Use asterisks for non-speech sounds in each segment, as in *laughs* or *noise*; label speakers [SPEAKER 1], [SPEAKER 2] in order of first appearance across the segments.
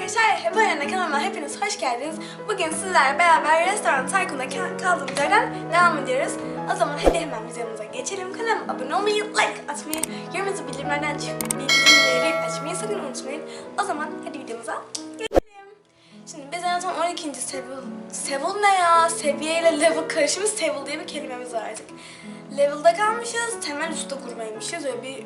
[SPEAKER 1] arkadaşlar, Heba Arena kanalına hepiniz hoş geldiniz. Bugün sizlerle beraber Restoran Tycoon'da ka- kaldığımız yerden devam ediyoruz. O zaman hadi hemen videomuza geçelim. Kanalıma abone olmayı, like atmayı, yorumunuzu bildirimlerden bildirimleri açmayı sakın unutmayın. O zaman hadi videomuza geçelim. Şimdi biz en son 12. Sevil, Sevil ne ya? Seviyeyle level karışımı Sevil diye bir kelimemiz var artık. Level'da kalmışız, temel usta kurmaymışız. Öyle bir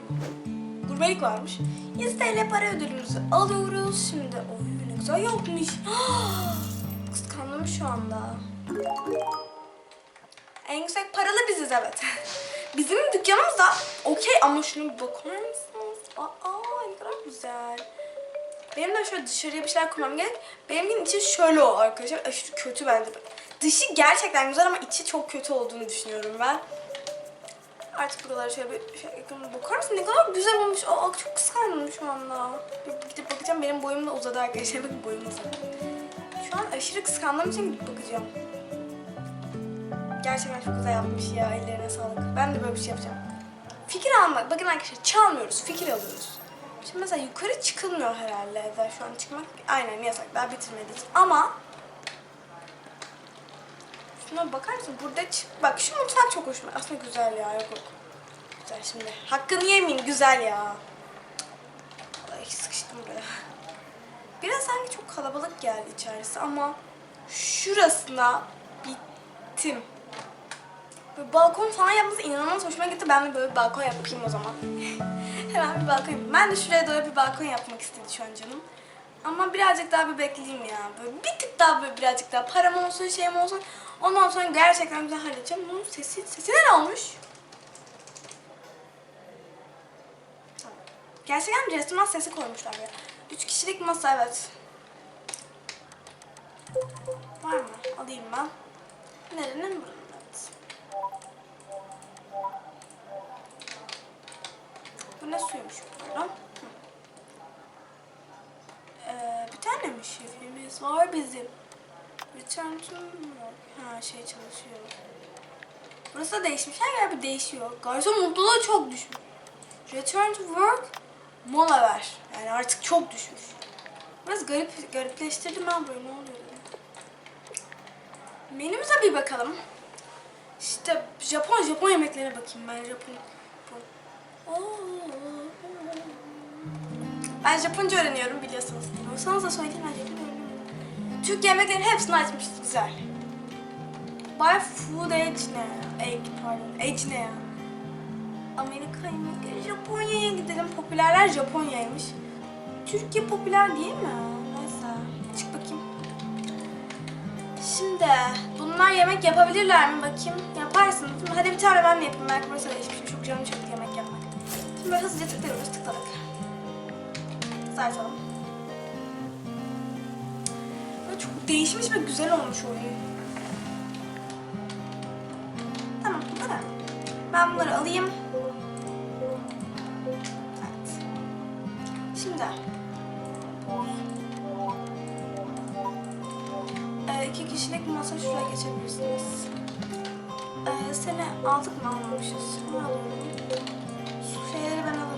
[SPEAKER 1] gurmelik varmış. 100 TL para ödülümüzü alıyoruz. Şimdi oy ne güzel yapmış. *gasps* Kıskandım şu anda. En yüksek paralı biziz evet. *laughs* Bizim dükkanımız da okey ama bir bakar mısınız? Aa ne kadar güzel. Benim de şöyle dışarıya bir şeyler koymam gerek. Benimkinin içi şöyle o arkadaşlar. Aşırı kötü bence. Dışı gerçekten güzel ama içi çok kötü olduğunu düşünüyorum ben. Artık buralara şöyle bir şey bakar mısın? Ne kadar güzel olmuş. Aa çok kıskandım şu anda. Bir gidip bakacağım. Benim boyum da uzadı arkadaşlar. Bakın boyum uzadı. Şu an aşırı kıskandığım için gidip bakacağım. Gerçekten çok güzel yapmış ya. Ellerine sağlık. Ben de böyle bir şey yapacağım. Fikir almak. Bakın arkadaşlar çalmıyoruz. Fikir alıyoruz. Şimdi mesela yukarı çıkılmıyor herhalde evden şu an çıkmak. Aynen yasak. Daha bitirmediği. Ama Şuna bakar mısın? Burada çık. Bak şu mutfak çok hoşuma. Aslında güzel ya. Yok yok. Güzel şimdi. Hakkını yemeyeyim. Güzel ya. Ay sıkıştım buraya. Biraz sanki çok kalabalık geldi içerisi ama şurasına bittim. Böyle balkon falan yapması inanılmaz hoşuma gitti. Ben de böyle bir balkon yapayım o zaman. *laughs* Hemen bir balkon yapayım. Ben de şuraya doğru bir balkon yapmak istedi şu an canım. Ama birazcık daha bir bekleyeyim ya. Böyle bir tık daha böyle birazcık daha param olsun, şeyim olsun. Ondan sonra gerçekten güzel halledeceğim. Bunun sesi, sesi ne olmuş? Gerçekten restoran sesi koymuşlar ya. Üç kişilik masa evet. Var mı? Alayım ben. Nerenin buranın? Evet. Bu ne suymuş pardon? Ee, bir tane mi şefimiz var bizim? Return to Ha şey çalışıyor. Burası da değişmiş. Her yer bir değişiyor. Garson mutluluğu çok düşmüş. Return to work. Mola ver. Yani artık çok düşmüş. Biraz garip, garipleştirdim ben böyle. Ne oluyor dedim. Menümüze bir bakalım. İşte Japon Japon yemeklerine bakayım ben Japon. Japon. Oo. Ben Japonca öğreniyorum biliyorsunuz. Biliyorsanız da söyleyeyim ben Japonca. Türk yemeklerin hepsini açmışız güzel. Buy food edge ne? Egg pardon. Edge ne ya? Amerika yemekleri Japonya'ya gidelim. Popülerler Japonya'ymış. Türkiye popüler değil mi? Neyse. Çık bakayım. Şimdi bunlar yemek yapabilirler mi bakayım? Yaparsın. değil mi? Hadi bir tane ben de yapayım. Belki burası değişmiş. Çok canım çekti yemek yapmak. Şimdi böyle hızlıca tıklıyoruz. Tıkladık. Böyle çok değişmiş ve güzel olmuş oyun. Tamam bu kadar. Ben bunları alayım. Evet. Şimdi. Ee, iki kişilik masa şuraya geçebilirsiniz. Ee, seni aldık mı almamışız? Bunu alıyorum. Su şeyleri ben alırım.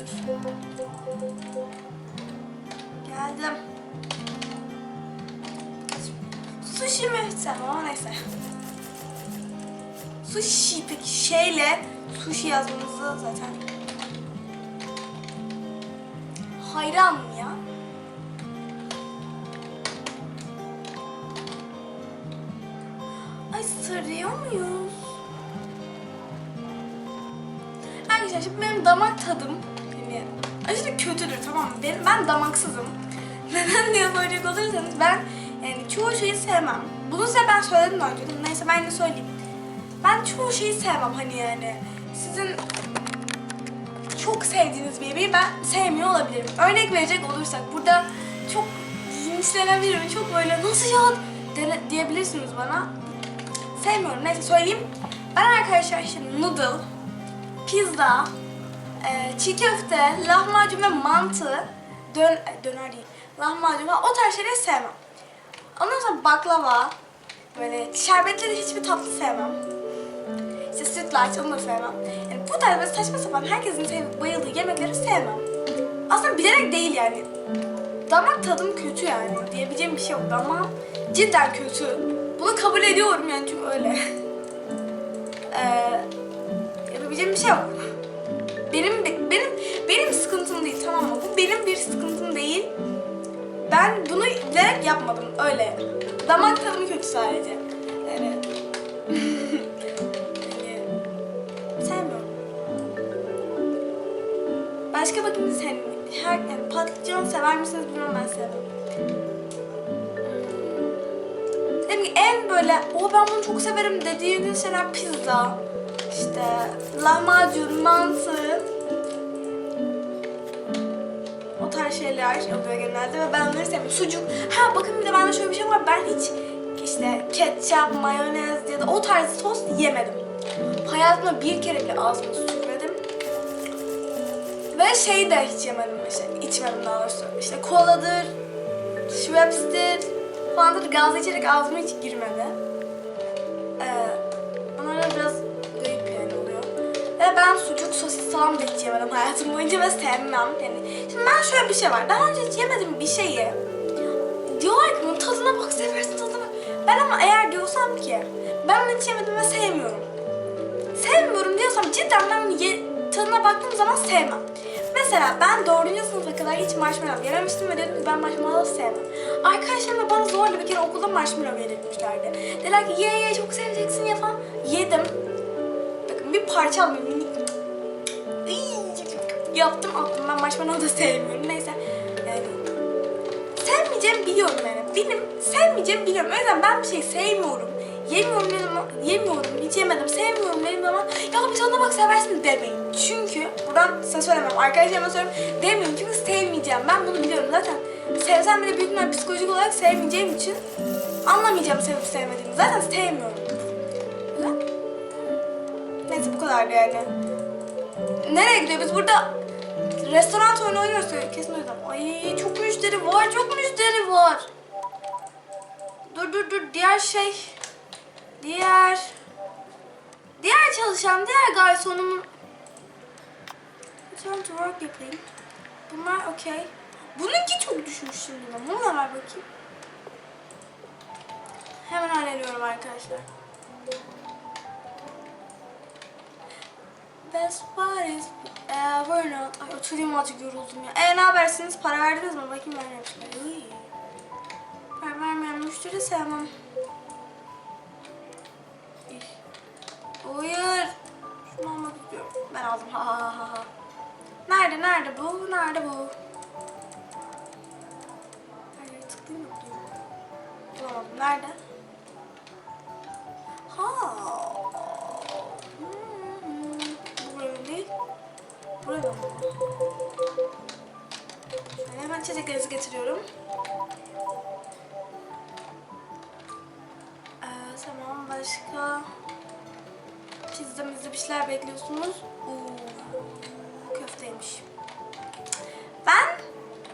[SPEAKER 1] Dur. Geldim. Sushi mi? Sen ama neyse. Sushi peki şeyle sushi yazmanızı zaten hayranım ya. Ay sarıyor muyuz? Arkadaşlar şimdi benim damak tadım kötüdür tamam mı? Benim, ben damaksızım. *laughs* Neden diye soracak olursanız ben yani çoğu şeyi sevmem. Bunu size ben söyledim önce. Neyse ben de söyleyeyim. Ben çoğu şeyi sevmem hani yani. Sizin çok sevdiğiniz bir yemeği ben sevmiyor olabilirim. Örnek verecek olursak burada çok linçlenebilirim. Çok böyle nasıl ya diyebilirsiniz bana. Sevmiyorum. Neyse söyleyeyim. Ben arkadaşlar işte noodle, pizza, e, çiğ köfte, lahmacun ve mantı, dön, döner değil, lahmacun falan o tarz şeyleri sevmem. Ondan sonra baklava, Böyle şerbetli de hiçbir tatlı sevmem. İşte sütlaç onu da sevmem. Yani bu tarz böyle saçma sapan herkesin sevip bayıldığı yemekleri sevmem. Aslında bilerek değil yani. Damak tadım kötü yani. Diyebileceğim bir şey yok. Damak cidden kötü. Bunu kabul ediyorum yani çünkü öyle. *laughs* Ee, yapabileceğim bir şey yok. Benim benim benim sıkıntım değil tamam mı? Bu benim bir sıkıntım değil. Ben bunu bilerek yapmadım öyle. Damak tadım kötü sadece. Yani, *laughs* sevmiyorum. Başka bakayım sen her yani patlıcan sever misiniz bilmiyorum ben sevmem. Dedim ki en böyle o ben bunu çok severim dediğiniz şeyler pizza, işte lahmacun, mantı, o tarz şeyler oluyor genelde ve ben onları sevmiyorum. Sucuk. Ha bakın bir de bende şöyle bir şey var. Ben hiç işte ketçap, mayonez ya da o tarz sos yemedim. Hayatımda bir kere bile ağzıma sürmedim. Ve şey de hiç yemedim işte, içmedim daha doğrusu. İşte koladır, Schweppes'tir falan da gazlı içerek ağzıma hiç girmedi. Ee, onlar da biraz. Ben sucuk, sosis falan da hiç yemedim hayatım boyunca ve sevmem. Yani, şimdi ben şöyle bir şey var. Daha önce hiç yemedim bir şeyi. Diyorlar ki bunun tadına bak, seversin tadına bak. Ben ama eğer diyorsam ki ben bunu hiç yemedim ve sevmiyorum. Sevmiyorum diyorsam cidden ben ye- tadına baktığım zaman sevmem. Mesela ben 4. sınıfa kadar hiç marshmallow yememiştim ve dedim ki ben marshmallow sevmem. Arkadaşlarım da bana zorla bir kere okulda marshmallow verilmişlerdi. Dediler ki ye ye çok seveceksin ya falan. Yedim. Bakın bir parça. Iy, Yaptım attım ben marshmallow da sevmiyorum. Neyse yani sevmeyeceğimi biliyorum yani. Benim sevmeyeceğimi biliyorum. O yüzden ben bir şey sevmiyorum. Yemiyorum dedim, yemiyorum, hiç yemedim, sevmiyorum dedim ama ya bir tadına bak seversin demeyin. Çünkü buradan size söylemem, arkadaşlarıma söylüyorum demeyin çünkü sevmeyeceğim. Ben bunu biliyorum zaten. Sevsem bile büyük ihtimalle psikolojik olarak sevmeyeceğim için anlamayacağım sevip sevmediğimi. Zaten sevmiyorum. Neyse bu kadardı yani. Nereye gidiyoruz? Biz burada restoran oyunu oynuyoruz. Kesin o yüzden. Ay çok müşteri var, çok müşteri var. Dur dur dur diğer şey diğer diğer çalışan diğer garsonumun Return to work yapayım. Bunlar okey. Bununki çok düşmüş şimdi. Bunu da ver bakayım. Hemen hallediyorum arkadaşlar. Best is ever not. Ay oturayım azıcık yoruldum ya. E ne habersiniz? Para verdiniz mi? Bakayım vermemişler. Uy. Para vermeyen müşteri sevmem. Hayır. Şunu almak istiyorum. Ben aldım. Ha ha ha ha. Nerede? Nerede bu? Nerede bu? Her yere tıklayayım mı? Bulamadım. Nerede? Burada mı? Şöyle hemen içeceklerinizi getiriyorum. Ee, tamam başka pizza mizza bir şeyler bekliyorsunuz. Oo, köfteymiş. Ben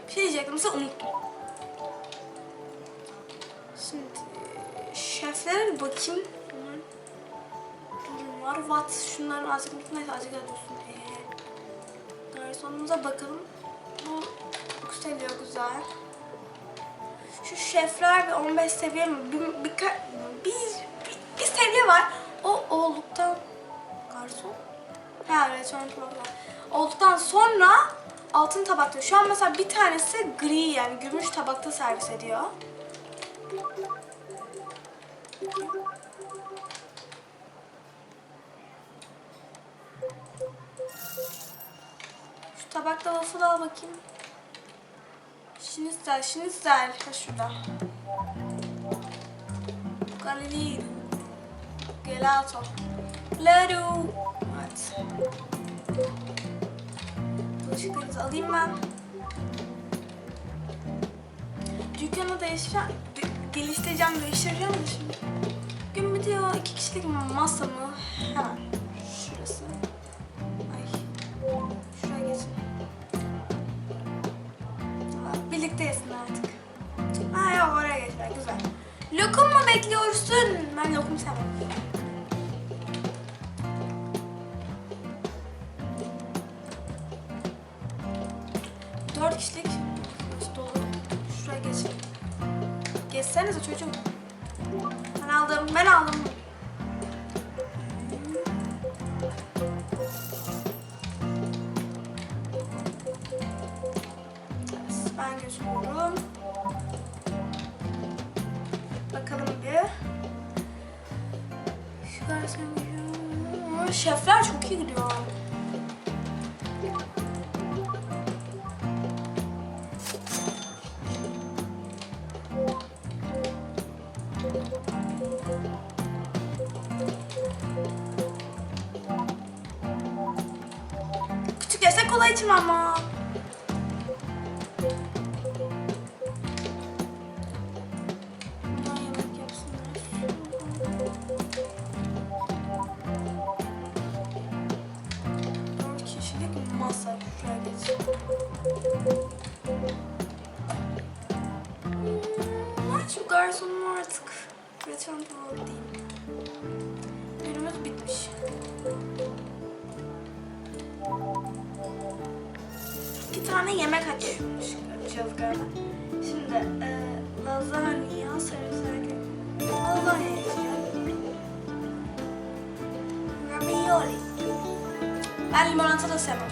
[SPEAKER 1] bir şey diyecektim size unuttum. Şimdi şeflere bir bakayım. Bunların durumlar. What? Şunların azıcık neyse azıcık dursun. Garsonumuza bakalım. Bu yükseliyor güzel. Şu şefler bir 15 seviye mi? Bir, bir, bir, bir, bir seviye var. O olduktan garson. Ha restoran tabaklar. Olduktan sonra altın tabakta. Şu an mesela bir tanesi gri yani gümüş tabakta servis ediyor. Tabakta waffle al bakayım. Şinistel, şinistel. Ha şurada. Galileo. Gelato. Ladu. Evet. Bulaşıklarınızı alayım ben. Dükkanı değiştireceğim, de- geliştireceğim, değiştireceğim de şimdi. Gün bitiyor. iki kişilik masa mı? Hemen. Şurası. fazer o pincel. kolay içmem ama. Ben limonata da sevmem.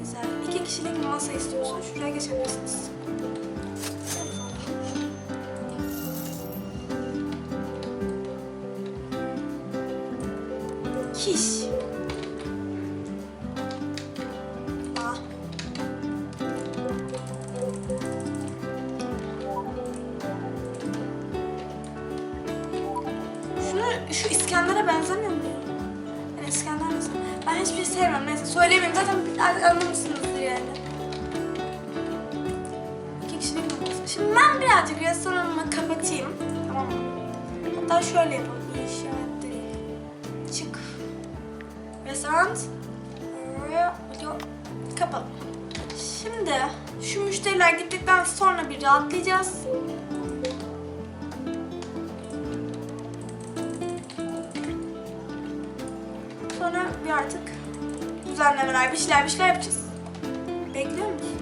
[SPEAKER 1] Güzel. İki kişilik masa istiyorsan şuraya geçebilirsiniz. Sonra bir artık düzenlemeler, bir şeyler bir şeyler yapacağız. Bekliyor musun?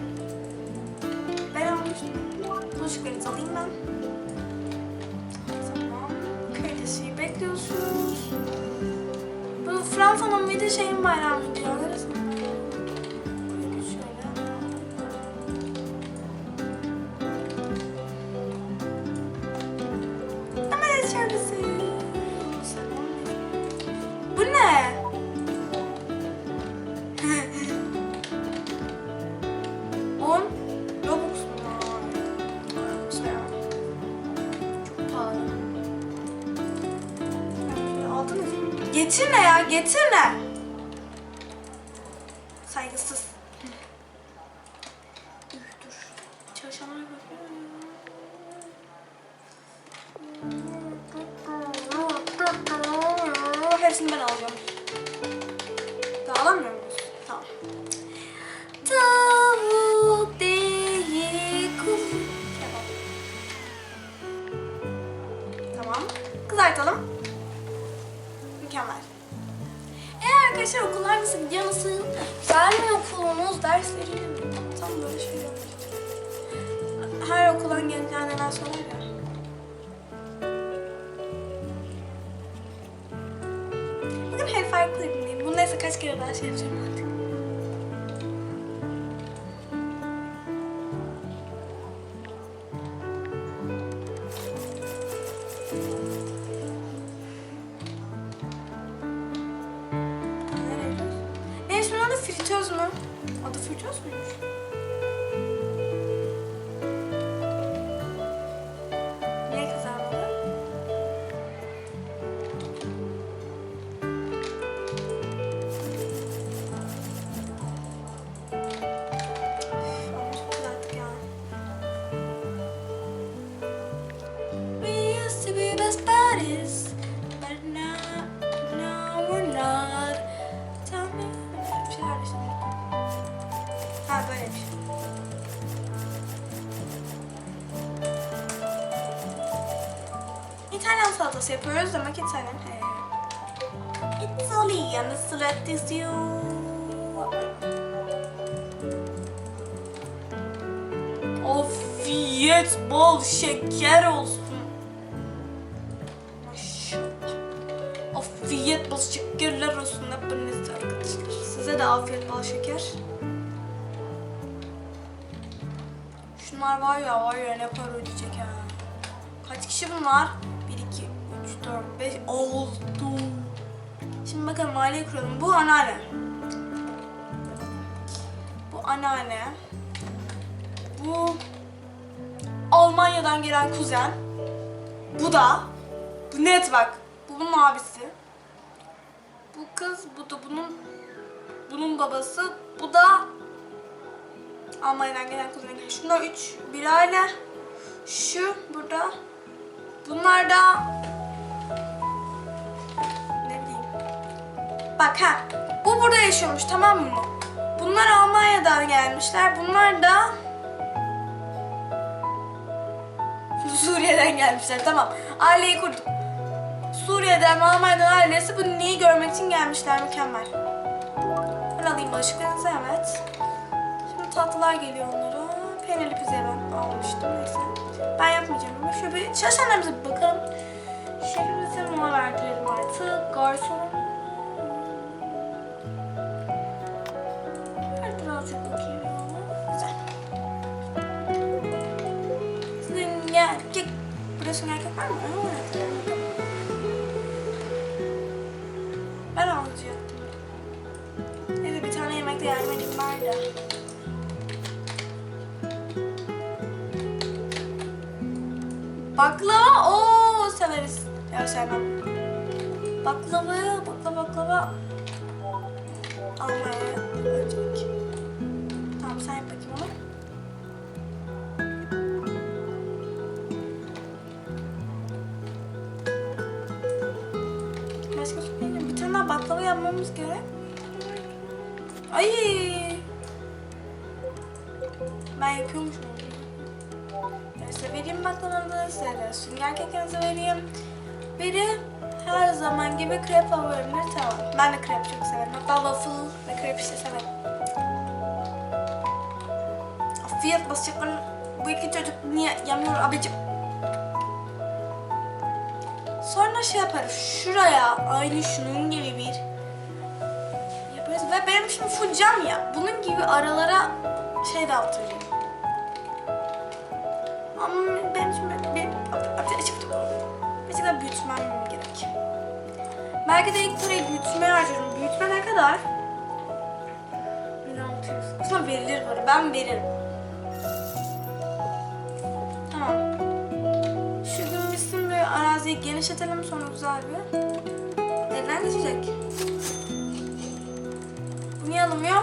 [SPEAKER 1] Ben almıştım. Bulaşıklarınızı alayım ben. Tamam. Kalitesiyi bekliyorsunuz. Bu Fransa'nın bir de şeyin bayramı diyor. Neresi? Saygısız. Üf dur. Çalışanlar bakıyor. Hepsini ben alacağım. Daha alamıyorum. Ondan sonra ya. Dedim her farklıydı diyeyim. Bunu neyse kaç kere daha şey yapacağım artık. Adı fritöz mü? Adı fritöz müymüş? Salatası yapıyoruz. Demek İtalyan. He. Italian strategy. Afiyet bol şeker olsun. Maşallah. Afiyet bol şekerler olsun hepinizde arkadaşlar. Size de afiyet bol şeker. Şunlar var ya var ya ne para ödeyecek ha. Kaç kişi bunlar? 1, 2, 3, 4, 5, 6. Şimdi bakalım aileyi kuralım. Bu anneanne. Bu anneanne. Bu Almanya'dan gelen kuzen. Bu da. Bu net bak. Bu bunun abisi. Bu kız, bu da bunun bunun babası. Bu da Almanya'dan gelen kuzen. Şunlar üç. Bir aile. Şu burada. Bunlar da Bak ha. Bu burada yaşıyormuş tamam mı? Bunlar Almanya'dan gelmişler. Bunlar da *laughs* Suriye'den gelmişler. Tamam. Aileyi kurduk. Suriye'den Almanya'dan ailesi bu niye görmek için gelmişler. Mükemmel. Ben alayım bulaşıklarınızı evet. Şimdi tatlılar geliyor onlara. Peynirli pizza ben almıştım neyse. Ben yapmayacağım ama şöyle bir çalışanlarımıza bir bakalım. Şefimize mola verdirelim artık. Garson. Baklava ooo severiz. Ya sevmem. Baklava, baklava, baklava. Almaya ölecek. Tamam sen yap bakayım onu. Başka hiçbir şey. Bir tane daha baklava yapmamız gerek. Ay. Ben yapıyormuşum. De sünger kekinizi vereyim. Biri her zaman gibi krep favorimdir tamam. Ben de krep çok severim. Hatta waffle ve krep işte severim. Afiyet basacaklar. Bu iki çocuk niye yemiyor abicim? Sonra şey yaparız. Şuraya aynı şunun gibi bir yaparız. Ve benim şimdi full cam ya. Bunun gibi aralara şey dağıtırım. Ama benim şimdi Mesela büyütmem gerek. Belki de ilk parayı büyütmeye harcarım. Büyütme ne kadar? 1600. Aslında verilir bana. Ben veririm. Tamam. Şu gün bitsin böyle araziyi genişletelim sonra güzel bir. Neden geçecek? Niye alınmıyor?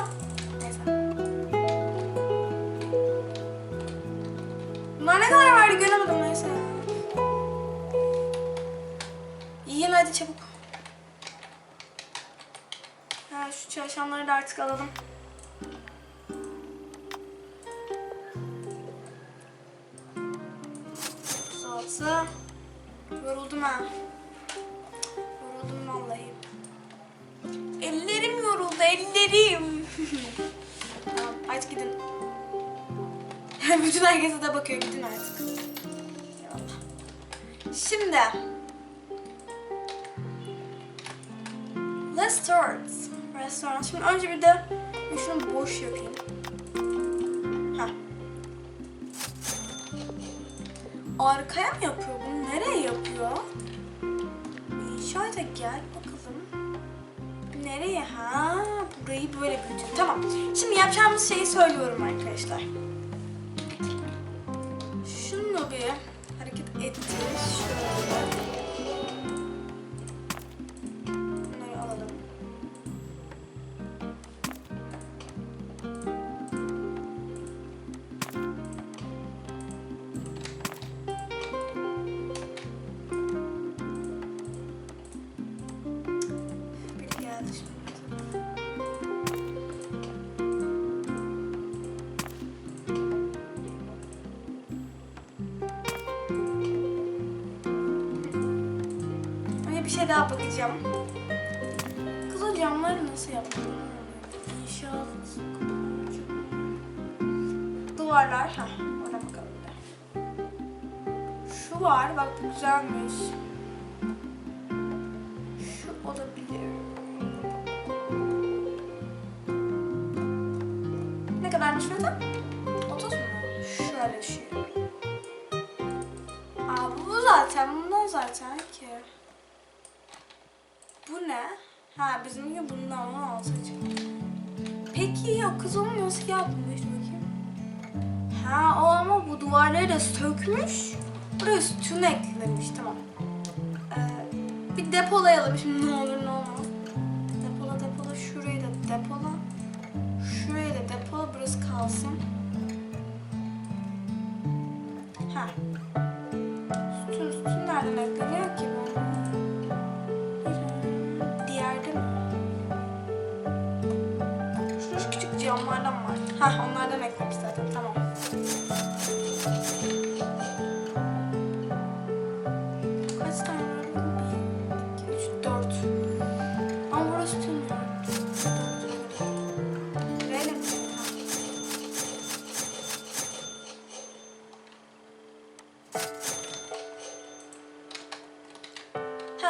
[SPEAKER 1] Çalışanları da artık alalım. Salsa. Yoruldum ha. Yoruldum vallahi. Ellerim yoruldu ellerim. tamam hadi gidin. *laughs* Bütün herkese de bakıyor gidin artık. Şimdi. Let's start. Restoran. Şimdi önce bir de şunu boş yapayım. Ha. Arkaya mı yapıyor bunu? Nereye yapıyor? İnşaata gel bakalım. Nereye? Ha, burayı böyle büyütüyor. Tamam. Şimdi yapacağımız şeyi söylüyorum arkadaşlar. Şunu bir hareket ettir. Şöyle. Daha bakacağım. Kız camları nasıl yaptın? İnşaat. Duvarlar. Ha, ona bakalım bir. Şu var. Bak bu güzelmiş. Şu olabilir. Ne kadarmış fiyatı? Bu ne? Ha bizimki bundan 16 çıktı. Peki o kız onu nasıl yapmış bakayım? Ha o ama bu duvarları da sökmüş. Buraya sütun eklemiş tamam. Ee, bir depolayalım şimdi ne olur ne olmaz. Depola depola şurayı da depola. Şurayı da depola burası kalsın. Ha. Hah onlardan eklemiş zaten tamam. Var? Bir, iki, üç, dört. Ama burası tüm. Böyle mi?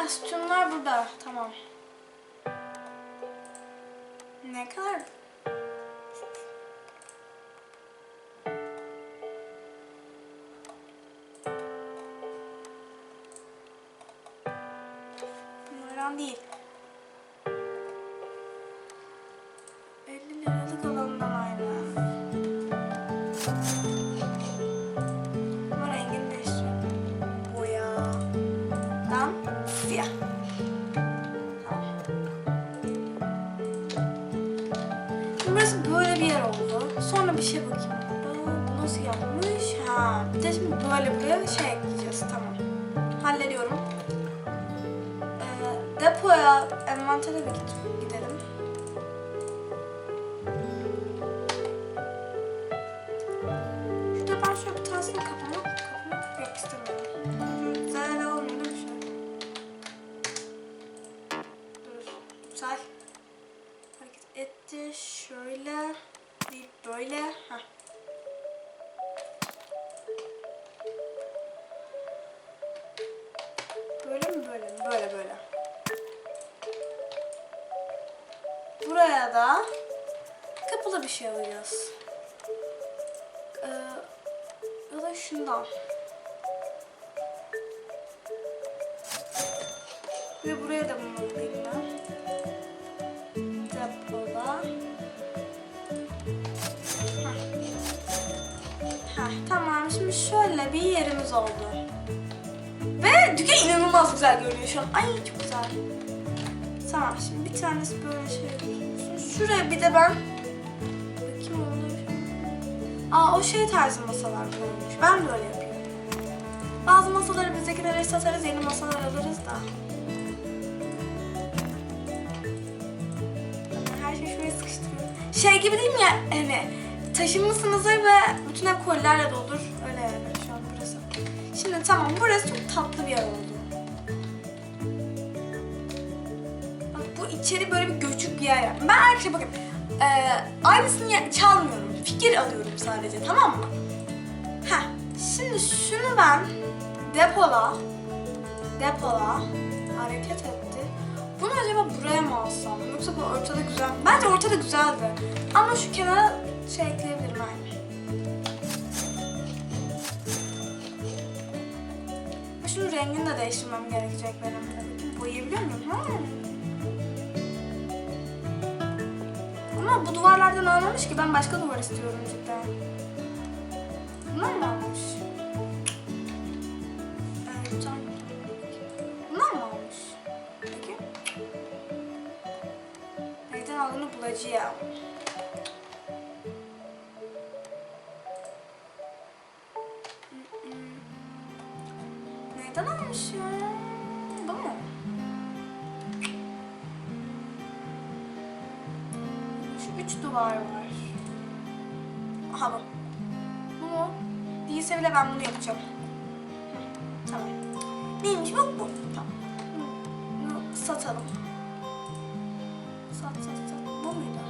[SPEAKER 1] Sütunlar burada. Tamam. Ne kadar? Şey alacağız. Ee, ya da şundan. Ve buraya da bunu alayım ben. Depola. Heh. Tamam şimdi şöyle bir yerimiz oldu. Ve dükkan inanılmaz güzel görünüyor şu an. Ay çok güzel. Tamam şimdi bir tanesi böyle şey. Şuraya bir de ben. Aa o şey tarzı masalar koymuş. Ben de öyle yapıyorum. Bazı masaları bizdekilere satarız, yeni masalar alırız da. Her şey şuraya sıkıştırıyor. Şey gibi değil mi ya hani taşınmışsınızdır ve bütün ev kolilerle doldur. Öyle yani şu an burası. Şimdi tamam burası çok tatlı bir yer oldu. Bak bu içeri böyle bir göçük bir yer yaptım. Ben arkadaşlar bakın eee aynısını çalmıyorum. Fikir alıyorum sadece tamam mı? Heh. Şimdi şunu ben depola depola hareket etti. Bunu acaba buraya mı alsam? Yoksa bu ortada güzel? Bence ortada güzeldi. Ama şu kenara şey ekleyebilirim aynı. Şunun rengini de değiştirmem gerekecek benim de. Boyayabiliyor muyum? Hmm. Ama bu duvarlardan almamış ki ben başka duvar istiyorum cidden. Bunlar mı almış? Tamam. Bunlar mı almış? Peki. Nereden aldığını bulacağım. Satalım. Sat sat sat. Bu muydu?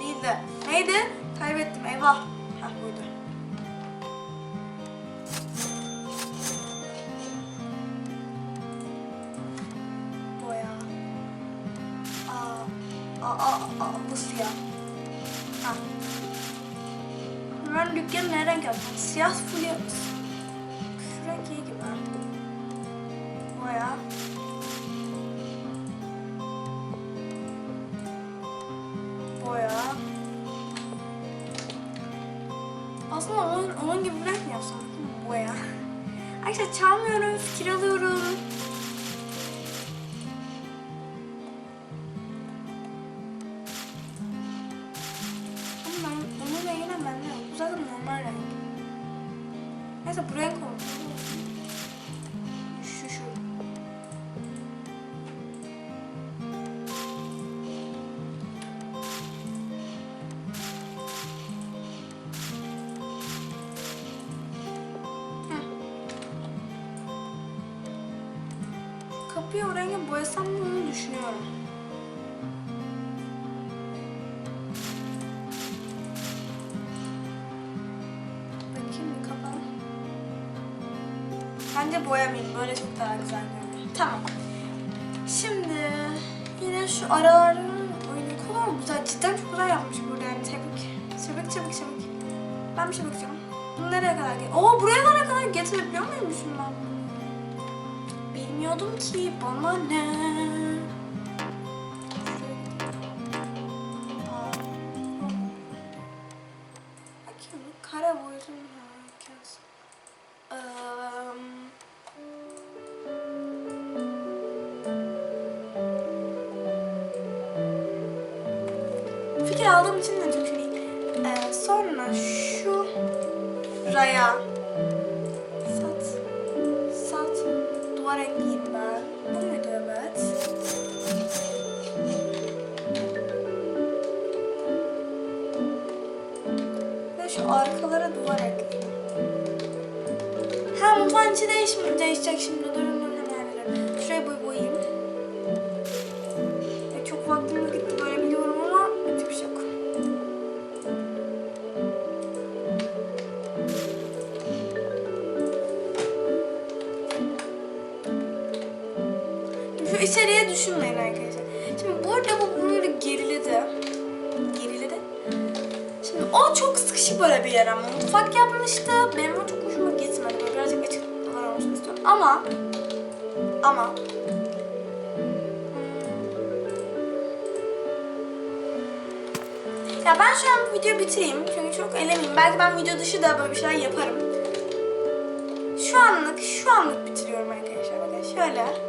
[SPEAKER 1] Değildi. Neydi? Kaybettim. Eyvah. Heh buydu. Boya. Aa, aa, aa, aa, bu siyah. Ha. Ben dükkanı ne renk yaptım? Siyah full Şu Neyse bu renk olsun. Şu şu. Bence boyamayayım. Böyle çok daha güzel görünüyor. Tamam. Şimdi yine şu araların Ay ne kadar güzel. Cidden çok güzel yapmış burada yani. Tebrik. Tebrik tebrik tebrik. Ben bir şey bakacağım. Bunu nereye kadar get Oo buraya kadar getirebiliyor muymuşum ben bunu? Bilmiyordum ki bana ne. Fikir aldığım için de iyi. Ee, sonra şu raya sat sat duvar ekleyeyim ben. Bu muydu evet? Ve şu arkalara duvar ekleyeyim. Ha mutfağın içi değiş değişecek şimdi. İçeriye düşünmeyin arkadaşlar. Şimdi burada bu böyle geriledi. Geriledi. Şimdi o çok sıkışık böyle bir yer ama mutfak yapmıştı. Benim o çok hoşuma gitmedi. Böyle birazcık açık olan olsun istiyorum. Ama ama Ya ben şu an bu videoyu bitireyim çünkü çok elemeyim. Belki ben video dışı da böyle bir şeyler yaparım. Şu anlık, şu anlık bitiriyorum arkadaşlar. Bakın şöyle.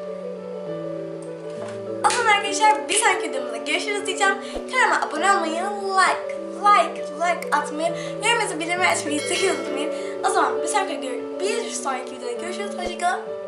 [SPEAKER 1] Arkadaşlar bir sonraki videomda görüşürüz diyeceğim. Kanalıma abone olmayı, like, like, like atmayı, yorumunuzu bildirimi açmayı sakın unutmayın. O zaman bir sonraki, bir sonraki videoda görüşürüz. Hoşçakalın.